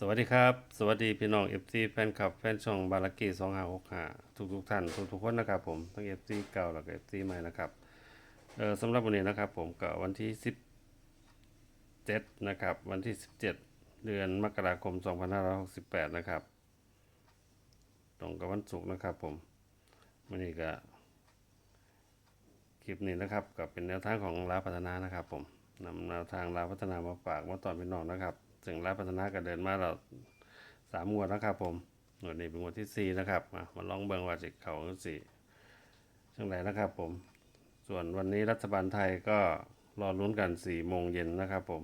สวัสดีครับ สวัสดีพี่น้อง FC แฟนคลับแฟนช่องบาลากี2565ทุกทุกท่านทุกทุกคนนะครับผมทั้ง FC เก่าแล้วก็ FC ใหม่นะครับเออสำหรับวันนี้นะครับผมก็วันที่17นะครับ วันที่17เจ็ดเดือนมกราคม2568นห้าร้อยหกสิบแปดนะครับ ตรงกับวันศุกร์นะครับผมวันนี้ก็คลิปนี้นะครับก็เป็นแนวทางของลาพัฒนานะครับ ผมนำแนวทางลาพัฒนามาฝากมาตอนพี่น้องนะครับ ซึ่งลาวพัฒนาก็เดินมาเราสามงวดนะครับผมงวดนี้เป็นงวดที่สี่นะครับมามาลองเบิงว่าจะเขาสี่ช่วงไหนนะครับผม ส่วนวันนี้รัฐบาลไทยก็รอลุ้นกันสี่โมงเย็นนะครับผม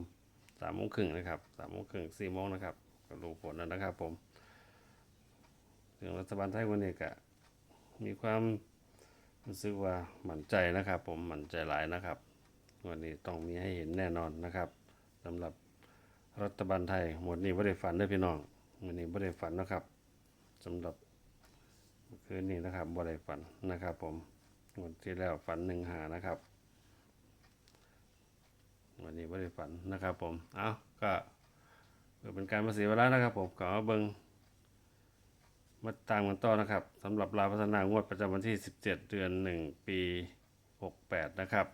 สามโมงครึ่งนะครับสามโมงครึ่งสี่โมงนะครับก็รู้ผลแล้วนะครับผมถึงรัฐบาลไทยวันนี้ก็มีความรู้สึกว่าหมั่นใจนะครับ ผมหมั่นใจหลายนะครับ วันนี้ต้องมีให้เห็นแน่นอนนะครับสำหรับ รัฐบาลไทย หมดนี้ไม่ได้ฝันเด้อพี่น้องวันนี้ไม่ได้ฝันนะครับสำหรับคืนนี้นะครับไม่ได้ฝันนะครับ ผมวันที่แล้วฝันหนึ่งหานะครับ วันนี้ไม่ได้ฝันนะครับ ผม เอาก็เพื่อเป็นการมาเสียเวลานะครับ ผมก็เอเบิงมาตามกันต่อนะครับสำหรับราพัฒนางวดประจำวันที่ 17 เดือน 1 ปี 68 นะครับ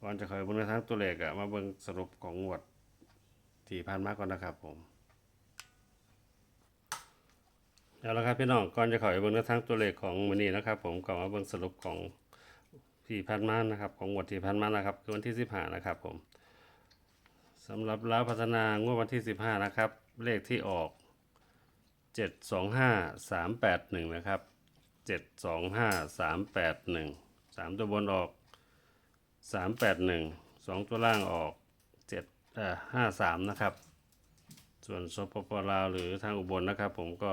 ก่อนจะเคยบิ่งในทั้งตัวเลขอะมาเบิ่งสรุปของงวดที่ผ่านมาก่อนนะครับผมเอาละครับพี่น้องก่อนจะเขอยเบิ่งในทั้งตัวเลขของมือนี้นะครับ ผมก็มาเบิ่งสรุปของที่ผ่านมานะครับ ของงวดที่ผ่านมานะครับคือวันที่15นะครับ ผมสำหรับลาวพัฒนางวดวันที่15นะครับ เลขที่ออก725381นะครับ725381 3ตัวบนออก สามแปดหนึ่งสองตัวล่างออกเจ็ดห้าสามนะครับ ส่วนสปปลาวหรือทางอุบลนะครับ ผมก็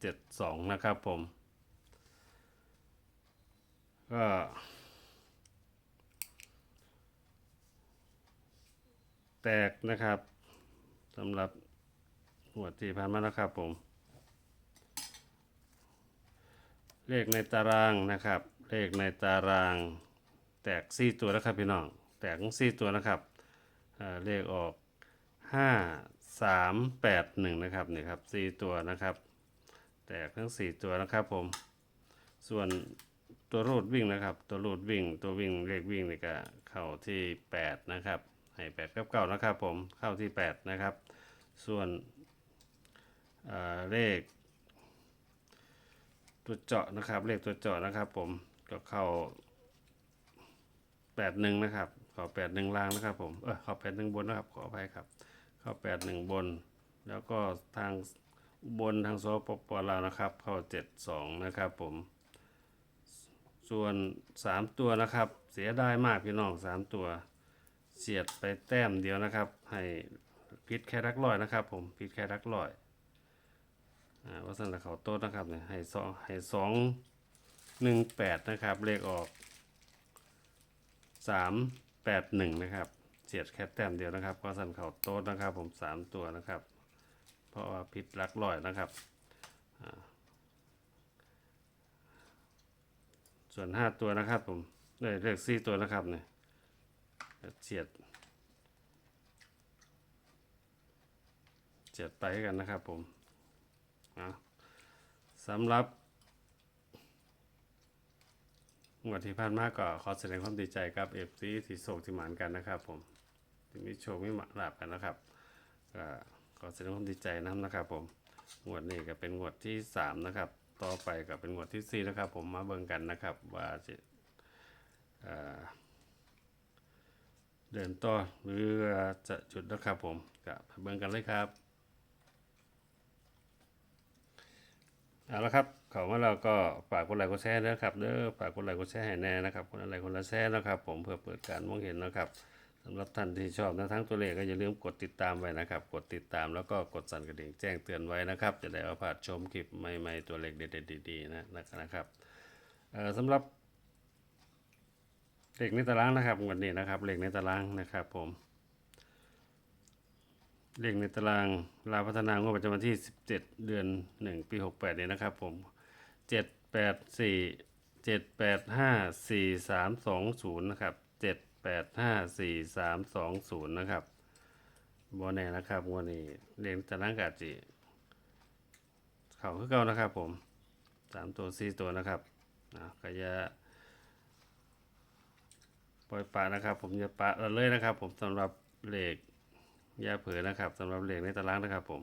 เจ็ดสองนะครับผม ก็แตกนะครับสำหรับหัวที่ผ่านมานะครับผม เลขในตารางนะครับ เลขในตาราง แตกสี่ตัวนะครับพี่น้อง แตกทั้งสี่ตัวนะครับเเลขออกห้าสามแปดหนึ่งนะครับนี่ครับสี่ตัวนะครับ แตกทั้งสี่ตัวนะครับผม ส่วนตัวรูดวิ่งนะครับ ตัวรูดวิ่ง ตัววิ่งเลขวิ่งนี่ก็เข้าที่แปดนะครับ ให้แปดกับเก้านะครับผม เข้าที่แปดนะครับ ส่วนเเลข ตัวเจาะนะครับ เลขตัวเจาะนะครับผม ก็เข้า แปดหนึ่งนะครับ ขอแปดหนึ่งล่างนะครับผม เออขอแปดหนึ่งบนนะครับ ขออภัยครับ เข้าแปดหนึ่งบน แล้วก็ทางบนทางโซปปลาวนะครับ เข้าเจ็ดสองนะครับผม ส่วนสามตัวนะครับ เสียดายมากพี่น้องสามตัว เสียดไปแต้มเดียวนะครับ ให้พิษแค่รักร้อยนะครับ ผมพิษแค่รักร้อยอ่าว่าสันตะเขาโต๊ดนะครับเนี่ยให้สองให้สองหนึ่งแปดนะครับเลขออก สามแปดหนึ่งนะครับเฉียดแค่แต้มเดียวนะครับก็สันเข่าโต๊ดนะครับ ผมสามตัวนะครับ เพราะว่าพิษลักลอยนะครับ ส่วนห้าตัวนะครับผมได้เลขสี่ตัวนะครับเนี่ยเฉียดเฉียดไปกันนะครับผมสำหรับ งวดที่ผ่านมาก็ขอแสดงความดีใจกับเอฟซีที่โศกที่หมานกันนะครับ ผมที่มีโชคมีหมาลาบกันนะครับก็ขอแสดงความดีใจน้ำนะครับ ผมงวดนี้ก็เป็นงวดที่สามนะครับ ต่อไปก็เป็นงวดที่สี่นะครับ ผมมาเบิ่งกันนะครับ ว่าจะเดินต่อหรือจะจุดนะครับ ผมก็ไปเบิ่งกันเลยครับเอาละครับ เขามาเราก็ฝากกดไลค์กดแชร์นะครับเด้อฝากกดไลค์กดแชร์ให้แน่นะครับคนอะไรคนละแชร์นะครับ ผมเพื่อเปิดการมองเห็นนะครับสำหรับท่านที่ชอบนะทั้งตัวเลขก็อย่าลืมกดติดตามไว้นะครับ กดติดตามแล้วก็กดสั่นกระดิ่งแจ้งเตือนไว้นะครับ จะได้เอาผ่านชมคลิปใหม่ๆตัวเลขเด็ดๆดีๆนะนะครับเอ่อสำหรับเลขในตารางนะครับวันนี้นะครับเลขในตารางนะครับผมเลขในตารางลาพัฒนางวดประจำวันที่ 17 เดือน 1 ปี 68เนี่ยนะครับผม เจ็ดแปดสี่เจ็ดแปดห้าสี่สามสองศูนย์นะครับเจ็ดแปดห้าสี่สามสองศูนย์นะครับบอแน่นะครับวันนี้เรียนตารางกาจิเขาขึ้นเก้านะครับผมสามตัวสี่ตัวนะครับนะก็จะปล่อยปะนะครับ ผมจะปะเราเลยนะครับ ผมสำหรับเหล็กยาเผือนะครับ สำหรับเหล็กในตารางนะครับผม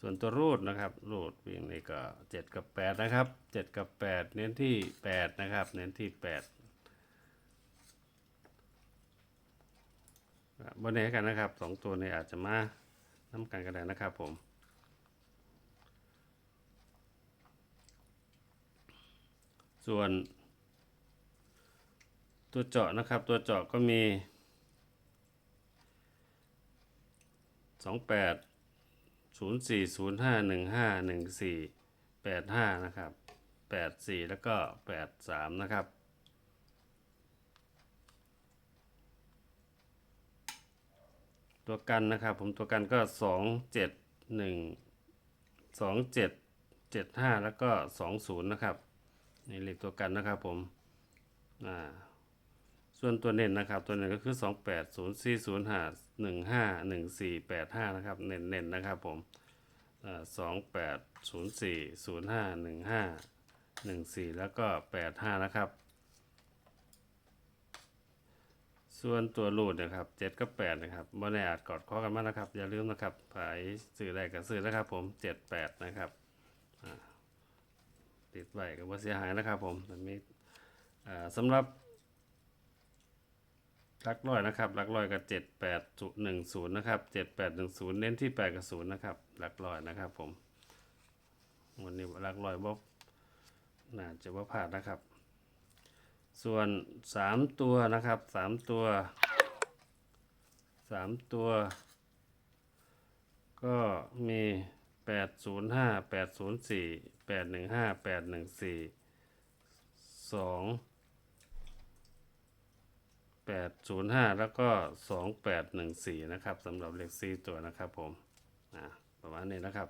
ส่วนตัวรูดนะครับ รูดวิ่งนี่ก็เจ็ดกับแปดนะครับเจ็ดกับแปดเน้นที่แปดนะครับ เน้นที่แปดบนนี้กันนะครับสองตัวนี้อาจจะมาน้ำกันกันได้นะครับผมส่วน ตัวเจาะนะครับ ตัวเจาะก็มีส องแปดศูนย์สี่ศูนย์ห้าหนึ่งห้าหนึ่งสี่แปดห้านะครับแปดสี่แล้วก็แปดสามนะครับ ตัวกันนะครับ ผมตัวกันก็สองเจ็ดหนึ่งสองเจ็ดเจ็ดห้าแล้วก็สองศูนย์นะครับ นี่เลขตัวกันนะครับผม อ่า ส่วนตัวเน้นนะครับ ตัวเน้นก็คือสองแปดศูนย์สี่ศูนย์ห้าหนึ่งห้าหนึ่งสี่แปดห้านะครับ เน้นเน้นๆนะครับผมสองแปดศูนย์สี่ศูนย์ห้าหนึ่งห้าหนึ่งสี่แล้วก็แปดห้านะครับ ส่วนตัวรูดนะครับเจ็ดกับแปดนะครับบ่ได้อาจกอดข้อกันมากนะครับ อย่าลืมนะครับผายสื่อได้กับสื่อนะครับผมเจ็ดแปดนะครับติดไว้ก็บ่เสียหายนะครับผมแต่มีสำหรับ ลักร้อยนะครับหลักร้อยกับเจ็ดแปดหนึ่งศูนย์นะครับเจ็ดแปดหนึ่งศูนย์เน้นที่แปดกับศูนย์นะครับหลักร้อยนะครับผมวันนี้หลักร้อยบ่น่าจะว่าพลาดนะครับ ส่วนสามตัวนะครับสามตัวสามตัว ก็มีแปดศูนย์ห้าแปดศูนย์สี่แปดหนึ่งห้าแปดหนึ่งสี่สอง แปดศูนย์ห้าแล้วก็สองแปดหนึ่งสี่นะครับสำหรับเลขสี่ตัวนะครับผมประมาณนี้นะครับ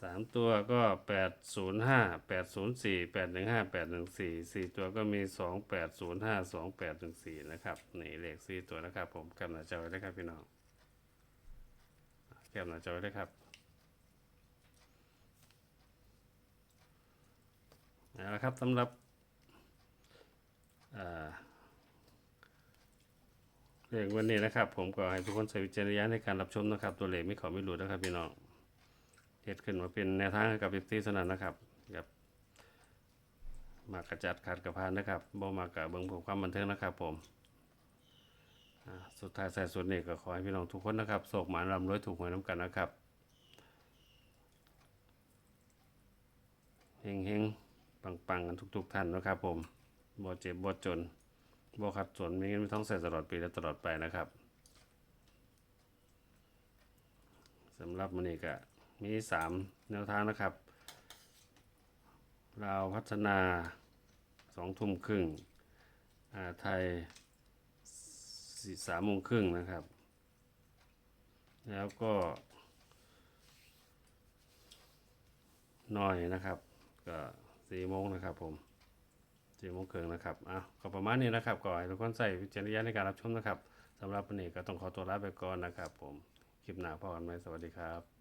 สามตัวก็แปดศูนย์ห้าแปดศูนย์สี่แปดหนึ่งห้าแปดหนึ่งสี่สี่ตัวก็มีสองแปดศูนย์ห้าสองแปดหนึ่งสี่นะครับนี่เลขสี่ตัวนะครับผมกำหน้าจอไว้ได้ครับพี่น้องแคปหน้าจอไว้ได้ครับเอาละครับสำหรับอ่า เลขวันนี้นะครับ ผมก็ให้ทุกคนใช้วิจารณญาณในการรับชมนะครับ ตัวเลขไม่ขอไม่รู้นะครับพี่น้องเฮ็ดขึ้นมาเป็นแนวทางให้กับเอฟซีสนั่นนะครับกับมากระจัดขาดกระพานนะครับบ่มากระเบิ่งผมความบันเทิงนะครับ ผมสุดท้ายใส่สุดนี่ก็ขอให้พี่น้องทุกคนนะครับโศกหมานรำรวยถูกหวยน้ำกันนะครับเฮงเฮงปังปังๆกันทุก ๆ ท่านนะครับ ผมบ่เจ็บบ่จน บ่ขัดสวนมีเงินไมีทองใส่ตลอดปีและตลอดไปนะครับสำหรับมื้อนี้ก็มีสามแนวทางนะครับเราวพัฒนาสองทุ่มครึ่งไทยสี่สามโมงครึ่งนะครับ แล้วก็น้อยนะครับ ก็สี่โมงนะครับผม สี่โมงครึ่งนะครับอะก็ประมาณนี้นะครับก่อให้ทุกคนใส่วิจารณญาณในการรับชมนะครับสำหรับวันนี้ก็ต้องขอตัวลาไปก่อนนะครับ ผมคลิปหน้าพอกันไหมสวัสดีครับ